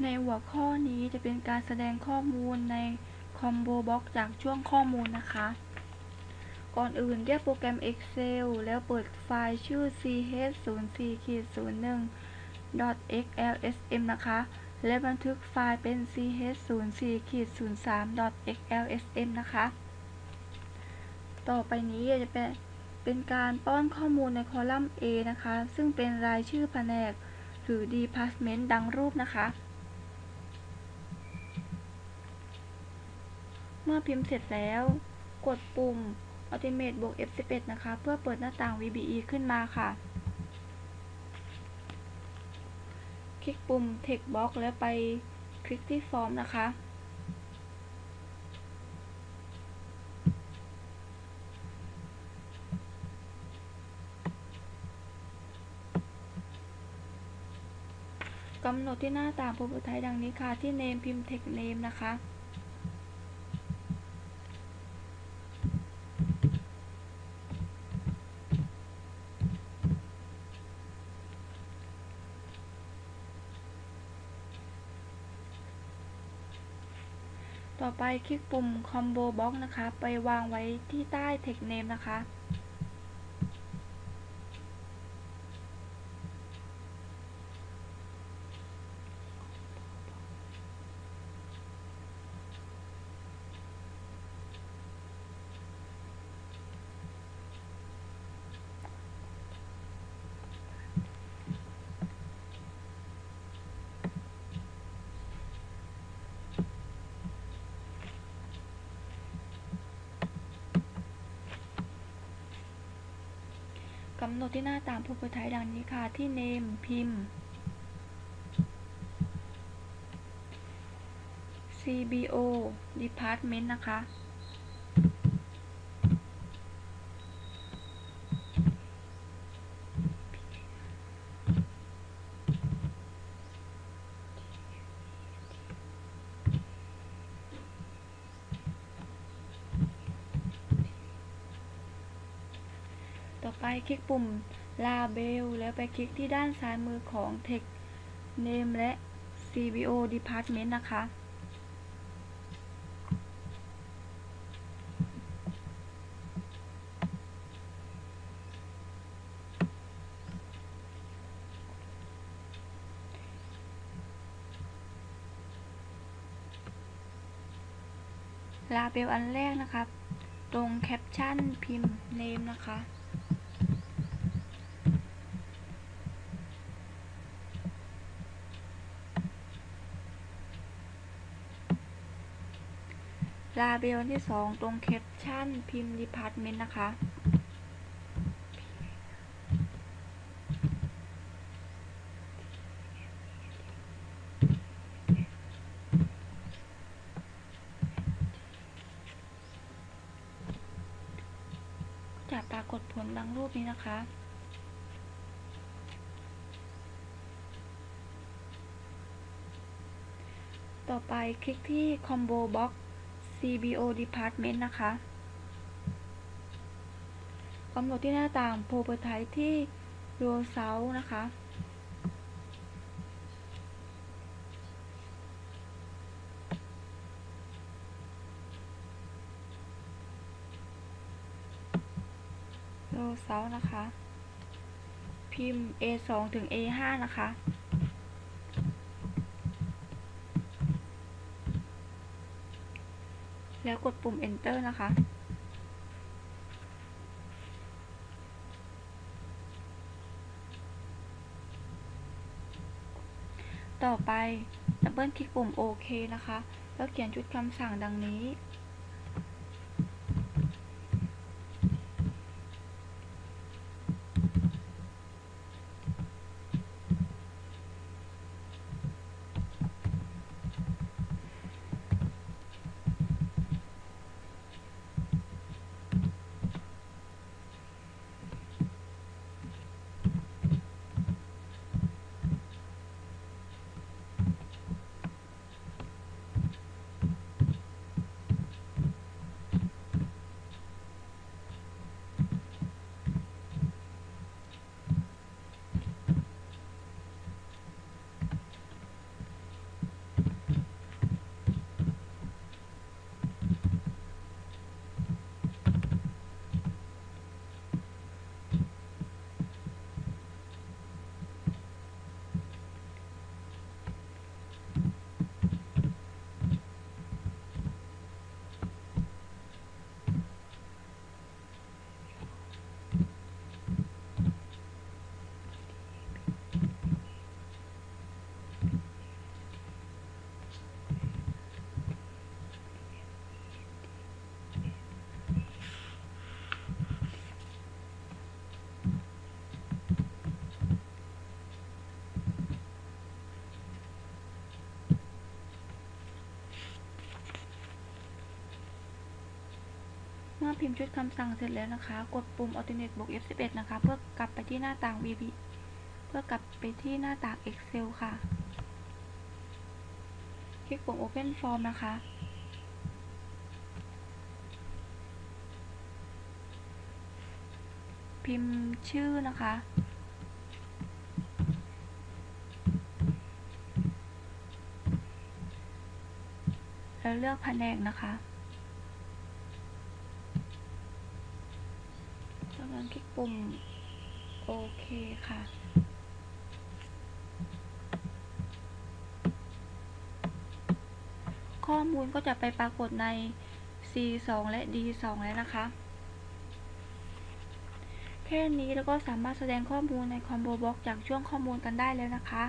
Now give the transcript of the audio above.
ในหัวข้อนี้จะเป็นการแสดงข้อมูลใน Combo Box จากช่วงข้อมูลนะคะ ก่อนอื่นเรียกโปรแกรม Excel แล้วเปิดไฟล์ชื่อ ch04-01.xlsm นะคะ และบันทึกไฟล์เป็น ch04-03.xlsm นะคะ ต่อไปนี้จะเป็นเป็นการป้อนข้อมูลในคอลัมน์ A นะคะ ซึ่งเป็นรายชื่อแผนกหรือ Department ดังรูปนะคะ มื่อพิมพ์เสร็จแล้ว กดปุ่ม Automate บวก F11 นะคะ เพื่อเปิดหน้าต่าง VBE ขึ้นมาค่ะ คลิกปุ่ม Text Box แล้วไปคลิกที่ Form นะคะ กำหนดที่หน้าต่าง Property ดังนี้ค่ะ ที่ Name พิมพ์ Text Name นะคะ ต่อไปคลิกปุ่ม Combo Box นะคะ ไปวางไว้ที่ใต้ Text Name นะคะ กำหนดที่หน้าตาง Property ดังนี้ค่ะ ที่ Name พิมพ์ CBO Department นะคะ คลิกปุ่ม Label แล้วไปคลิกที่ด้านซ้ายมือของ Text Name และ CBO Department นะคะ Label อันแรกนะครับ ตรงแคปชั่นพิมพ์ Name นะคะ ลาเบลที่สองตรงแคปชั่นพิมพ์ Department นะคะ จะปรากฏผลดังรูปนี้นะคะต่อไปคลิกที่ Combo Box CBO Department นะคะกำหนดที่หน้าต่าง Property ที่ Row South นะคะ Row South นะคะ พิมพ์ A2 ถึง A5 นะคะ แล้วกดปุ่ม enter นะคะต่อไปดับเบิลคลิกปุ่มโอเคนะคะ แล้วเขียนชุดคำสั่งดังนี้ พิมพ์ชุดคำสั่งเสร็จแล้วนะคะ กดปุ่ม Alternate บวก F11 นะคะ เพื่อกลับไปที่หน้าต่าง VB เพื่อกลับไปที่หน้าต่าง Excel ค่ะ คลิกปุ่ม Open Form นะคะ พิมพ์ชื่อนะคะแล้วเลือกแผนกนะคะ จากนั้นคลิกปุ่มโอเคค่ะ ข้อมูลก็จะไปปรากฏใน C2 และ D2 แล้วนะคะ แค่นี้แล้วก็สามารถแสดงข้อมูลใน Combo Box จากช่วงข้อมูลกันได้แล้วนะคะ